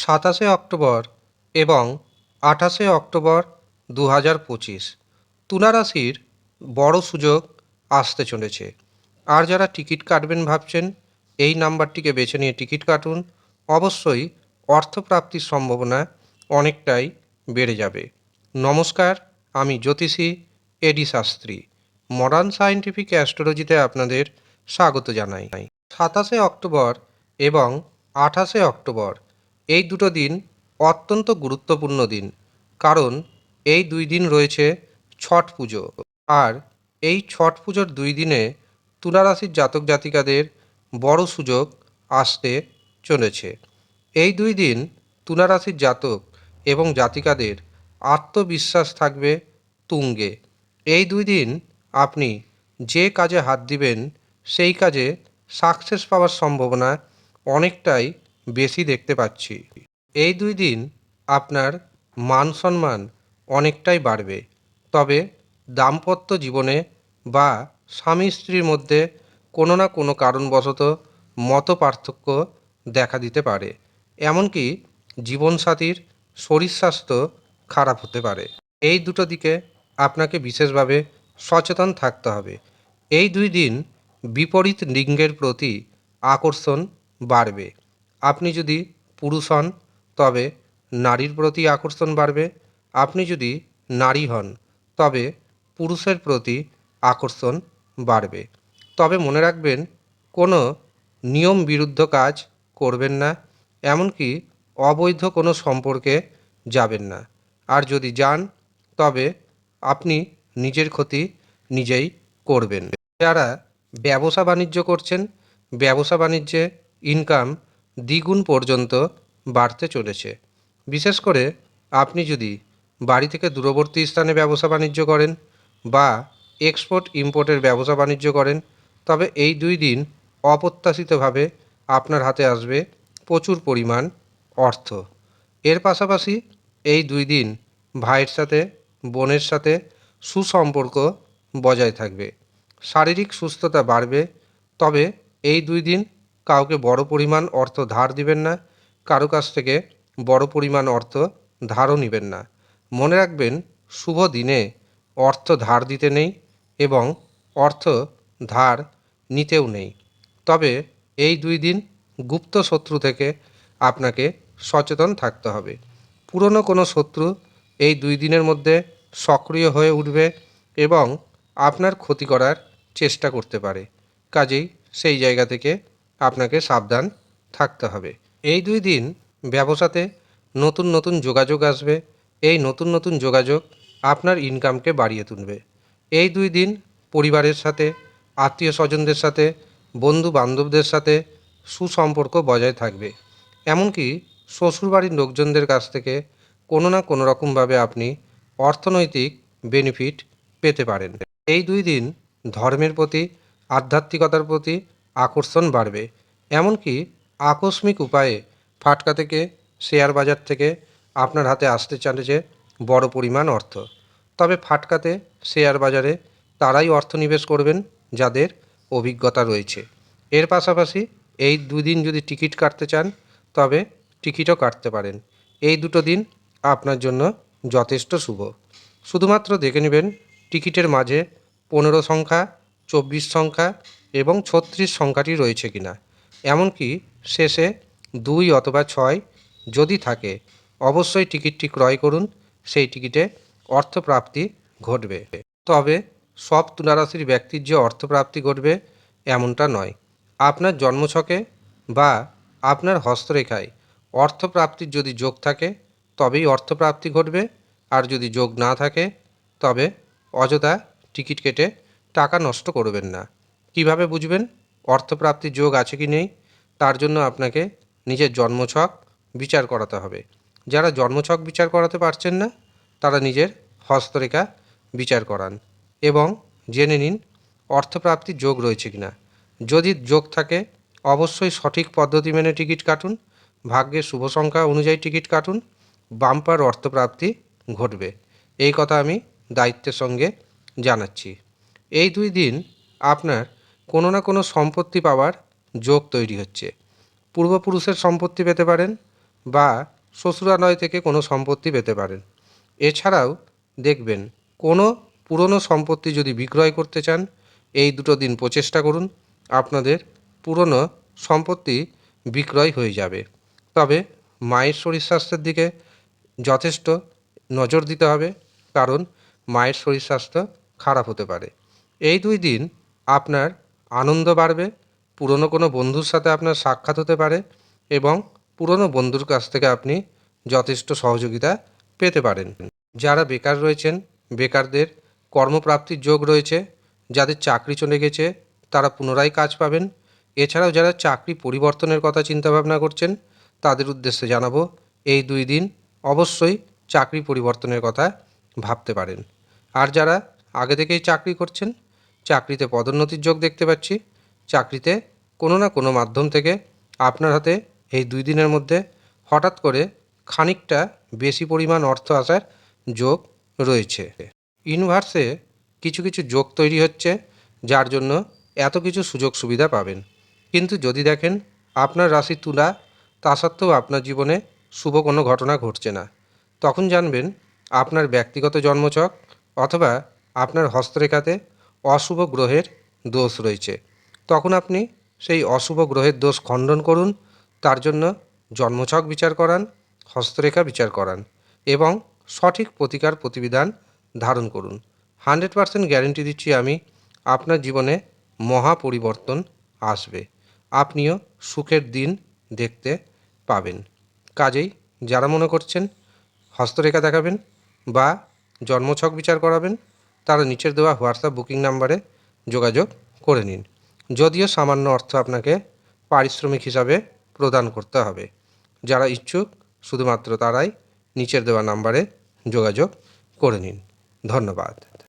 সাতাশে অক্টোবর এবং আঠাশে অক্টোবর দু হাজার পঁচিশ। তুলা রাশির বড় সুযোগ আসতে চলেছে। আর যারা টিকিট কাটবেন ভাবছেন, এই নাম্বারটিকে বেছে নিয়ে টিকিট কাটুন। অবশ্যই অর্থপ্রাপ্তির সম্ভাবনা অনেকটাই বেড়ে যাবে। নমস্কার, আমি জ্যোতিষী এডি শাস্ত্রী। মডার্ন সায়েন্টিফিক অ্যাস্ট্রোলজিতে আপনাদের স্বাগত জানাই। সাতাশে অক্টোবর এবং আঠাশে অক্টোবর এই দুটো দিন অত্যন্ত গুরুত্বপূর্ণ দিন, কারণ এই দুই দিন রয়েছে ছট পুজো। আর এই ছট পুজোর দুই দিনে তুলা রাশির জাতক জাতিকাদের বড় সুযোগ আসতে চলেছে। এই দুই দিন তুলা রাশির জাতক এবং জাতিকাদের আত্মবিশ্বাস থাকবে তুঙ্গে। এই দুই দিন আপনি যে কাজে হাত দিবেন, সেই কাজে সাকসেস পাওয়ার সম্ভাবনা অনেকটাই বেশি দেখতে পাচ্ছি। এই দুই দিন আপনার মান সম্মান অনেকটাই বাড়বে। তবে দাম্পত্য জীবনে বা স্বামী স্ত্রীর মধ্যে কোনো না কোনো কারণবশত মত পার্থক্য দেখা দিতে পারে। এমনকি জীবনসাথীর শরীর স্বাস্থ্য খারাপ হতে পারে। এই দুটো দিকে আপনাকে বিশেষভাবে সচেতন থাকতে হবে। এই দুই দিন বিপরীত লিঙ্গের প্রতি আকর্ষণ বাড়বে। আপনি যদি পুরুষ হন, তবে নারীর প্রতি আকর্ষণ বাড়বে। আপনি যদি নারী হন, তবে পুরুষের প্রতি আকর্ষণ বাড়বে। তবে মনে রাখবেন, কোনো নিয়ম বিরুদ্ধ কাজ করবেন না, এমনকি অবৈধ কোনো সম্পর্কে যাবেন না। আর যদি যান, তবে আপনি নিজের ক্ষতি নিজেই করবেন। যারা ব্যবসা বাণিজ্য করছেন, ব্যবসা বাণিজ্যে ইনকাম দ্বিগুণ পর্যন্ত বাড়তে চলেছে। বিশেষ করে আপনি যদি বাড়ি থেকে দূরবর্তী স্থানে ব্যবসা বাণিজ্য করেন বা এক্সপোর্ট ইম্পোর্টের ব্যবসা বাণিজ্য করেন, তবে এই দুই দিন অপ্রত্যাশিতভাবে আপনার হাতে আসবে প্রচুর পরিমাণ অর্থ। এর পাশাপাশি এই দুই দিন ভাইয়ের সাথে, বোনের সাথে সুসম্পর্ক বজায় থাকবে। শারীরিক সুস্থতা বাড়বে, তবে এই দুই দিন কাউকে বড় পরিমাণ অর্থ ধার দিবেন না, কারও কাছ থেকে বড় পরিমাণ অর্থ ধারও নেবেন না। মনে রাখবেন, শুভ দিনে অর্থ ধার দিতে নেই এবং অর্থ ধার নিতেও নেই। তবে এই দুই দিন গুপ্ত শত্রু থেকে আপনাকে সচেতন থাকতে হবে। পুরনো কোনো শত্রু এই দুই দিনের মধ্যে সক্রিয় হয়ে উঠবে এবং আপনার ক্ষতি করার চেষ্টা করতে পারে। কাজেই সেই জায়গা থেকে আপনাকে সাবধান থাকতে হবে। এই দুই দিন ব্যবসাতে নতুন নতুন যোগাযোগ আসবে। এই নতুন নতুন যোগাযোগ আপনার ইনকামকে বাড়িয়ে তুলবে। এই দুই দিন পরিবারের সাথে আত্মীয় স্বজনদের সাথে বন্ধু বান্ধবদের সাথে সুসম্পর্ক বজায় থাকবে। এমনকি শ্বশুরবাড়ির লোকজনদের কাছ থেকে কোনো না কোনো রকমভাবে আপনি অর্থনৈতিক বেনিফিট পেতে পারেন। এই দুই দিন ধর্মের প্রতি, আধ্যাত্মিকতার প্রতি আকর্ষণ বাড়বে। এমনকি আকস্মিক উপায়ে ফাটকা থেকে, শেয়ার বাজার থেকে আপনার হাতে আসতে চলেছে বড় পরিমাণ অর্থ। তবে ফাটকাতে, শেয়ার বাজারে তারাই অর্থ নিবেশ করবেন যাদের অভিজ্ঞতা রয়েছে। এর পাশাপাশি এই দুদিন যদি টিকিট কাটতে চান, তবে টিকিটও কাটতে পারেন। এই দুটো দিন আপনার জন্য যথেষ্ট শুভ। শুধুমাত্র দেখে নেবেন টিকিটের মাঝে পনেরো সংখ্যা, চব্বিশ সংখ্যা এবং ছত্রিশ সংখ্যাটি রয়েছে কিনা এমনকি শেষে দুই অথবা ছয় যদি থাকে, অবশ্যই টিকিটটি ক্রয় করুন, সেই টিকিটে অর্থপ্রাপ্তি ঘটবে। তবে সব তুলারাশির ব্যক্তির যে অর্থপ্রাপ্তি ঘটবে, এমনটা নয়। আপনার জন্মছকে বা আপনার হস্তরেখায় অর্থপ্রাপ্তির যদি যোগ থাকে, তবেই অর্থপ্রাপ্তি ঘটবে। আর যদি যোগ না থাকে, তবে অযথা টিকিট কেটে টাকা নষ্ট করবেন না। কীভাবে বুঝবেন? অর্থপ্রাপ্তির যোগ আছে কি নেই? তার জন্য আপনাকে নিজের জন্মছক বিচার করাতে হবে। যারা জন্মছক বিচার করাতে পারছেন না, তারা নিজের হস্তরেখা বিচার করান এবং জেনে নিন অর্থপ্রাপ্তির যোগ রয়েছে কিনা। যদি যোগ থাকে, অবশ্যই সঠিক পদ্ধতি মেনে টিকিট কাটুন, ভাগ্যের শুভ সংখ্যা অনুযায়ী টিকিট কাটুন, বাম্পার অর্থপ্রাপ্তি ঘটবে। এই কথা আমি দায়িত্বের সঙ্গে জানাচ্ছি। এই দুই দিন আপনার কোনো না কোনো সম্পত্তি পাওয়ার যোগ তৈরি হচ্ছে। পূর্বপুরুষের সম্পত্তি পেতে পারেন বা শ্বশুরালয় থেকে কোনো সম্পত্তি পেতে পারেন। এছাড়াও দেখবেন, কোনো পুরনো সম্পত্তি যদি বিক্রয় করতে চান, এই দুটো দিন প্রচেষ্টা করুন, আপনাদের পুরনো সম্পত্তি বিক্রয় হয়ে যাবে। তবে মায়ের শরীর স্বাস্থ্যের দিকে যথেষ্ট নজর দিতে হবে, কারণ মায়ের শরীর স্বাস্থ্য খারাপ হতে পারে। এই দুই দিন আপনার আনন্দ বাড়বে, পুরনো কোনো বন্ধুর সাথে আপনার সাক্ষাৎ হতে পারে এবং পুরনো বন্ধুর কাছ থেকে আপনি যথেষ্ট সহযোগিতা পেতে পারেন। যারা বেকার রয়েছেন, বেকারদের কর্মপ্রাপ্তির যোগ রয়েছে, যাদের চাকরি চলে গেছে, তারা পুনরায় কাজ পাবেন। এছাড়াও যারা চাকরি পরিবর্তনের কথা চিন্তাভাবনা করছেন, তাদের উদ্দেশ্যে জানাব, এই দুই দিন অবশ্যই চাকরি পরিবর্তনের কথা ভাবতে পারেন। আর যারা আগে থেকেই চাকরি করছেন চাকরিতে পদোন্নতির যোগ দেখতে পাচ্ছি। চাকরিতে কোনো না কোনো মাধ্যম থেকে আপনার হাতে এই দুই দিনের মধ্যে হঠাৎ করে খানিকটা বেশি পরিমাণ অর্থ আসার যোগ রয়েছে। ইউনিভার্সে কিছু কিছু যোগ তৈরি হচ্ছে, যার জন্য এত কিছু সুযোগ সুবিধা পাবেন। কিন্তু যদি দেখেন আপনার রাশি তুলা, তা সত্ত্বেও আপনার জীবনে শুভ কোনো ঘটনা ঘটছে না। তখন জানবেন আপনার ব্যক্তিগত জন্মছক অথবা আপনার হস্তরেখাতে অশুভ গ্রহের দোষ রয়েছে। তখন আপনি সেই অশুভ গ্রহের দোষ খণ্ডন করুন, তার জন্য জন্মছক বিচার করান, হস্তরেখা বিচার করান এবং সঠিক প্রতিকার প্রতিবিধান ধারণ করুন। হান্ড্রেড পারসেন্ট গ্যারেন্টি দিচ্ছি আমি, আপনার জীবনে মহা পরিবর্তন আসবে। আপনিও সুখের দিন দেখতে পাবেন। কাজেই যারা মনে করছেন, হস্তরেখা দেখাবেন বা জন্মছক বিচার করাবেন তারা নিচের দেওয়া হোয়াটসঅ্যাপ বুকিং নাম্বারে যোগাযোগ করে নিন। যদিও সামান্য অর্থ আপনাকে পারিশ্রমিক হিসাবে প্রদান করতে হবে। যারা ইচ্ছুক, শুধুমাত্র তারাই নিচের দেওয়া নাম্বারে যোগাযোগ করে নিন। ধন্যবাদ।